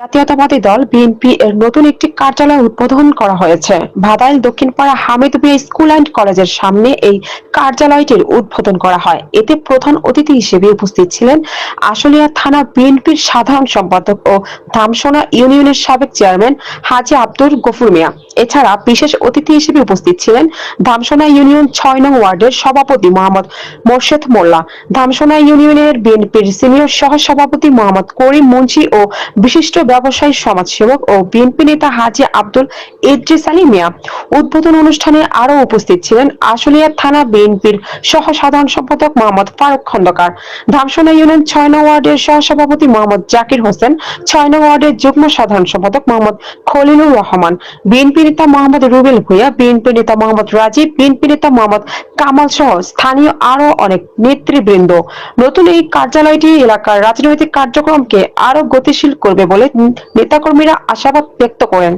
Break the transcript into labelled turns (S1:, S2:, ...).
S1: জাতীয়তাবাদী দল বিএনপি এর নতুন একটি কার্যালয় উদ্বোধন করা হয়েছে। ভাদাইল দক্ষিণপাড়া হামিদ বিয়া স্কুল অ্যান্ড কলেজের সামনে এই কার্যালয়টির উদ্বোধন করা হয়। এতে প্রধান অতিথি হিসেবে উপস্থিত ছিলেন আশুলিয়া থানা বিএনপির সাধারণ সম্পাদক ও ধামসোনা ইউনিয়নের সাবেক চেয়ারম্যান হাজি আব্দুল গফুর মিয়া। এছাড়া বিশেষ অতিথি হিসেবে উপস্থিত ছিলেন ধামসোনা ইউনিয়ন ছয় নং ওয়ার্ডের সভাপতি মোহাম্মদ মোর্শেদ মোল্লা। ধামসোনা ইউনিয়নের বিএনপির সিনিয়র সহ সভাপতি মোহাম্মদ করিম মুন্সি ও বিশিষ্ট ব্যবসায়ী সমাজসেবক ও বিএনপি নেতা হাজি আব্দুল ইদ্রিস আলী মিয়া। উদ্বোধন অনুষ্ঠানে আরও উপস্থিত ছিলেন আশুলিয়া থানা বিএনপির সহ সাধারণ সম্পাদক মোহাম্মদ ফারুক খন্দকার। ধামসোনা ইউনিয়ন ছয় নং ওয়ার্ডের সহ সভাপতি মোহাম্মদ জাকির হোসেন, ছয় নং ওয়ার্ডের যুগ্ম সাধারণ সম্পাদক মোহাম্মদ খলিলুর রহমান। বিএনপি নেতা মোহাম্মদ রুবেল ভুইয়া, বিএনপি নেতা মোহাম্মদ রাজীব, বিএনপি নেতা মোহাম্মদ কামাল সহ স্থানীয় আরও অনেক নেতৃবৃন্দ। নতুন এই কার্যালয়টি এলাকার রাজনৈতিক কার্যক্রমকে আরও গতিশীল করবে বলে নেতাকর্মীরা আশাবাদ ব্যক্ত করেন।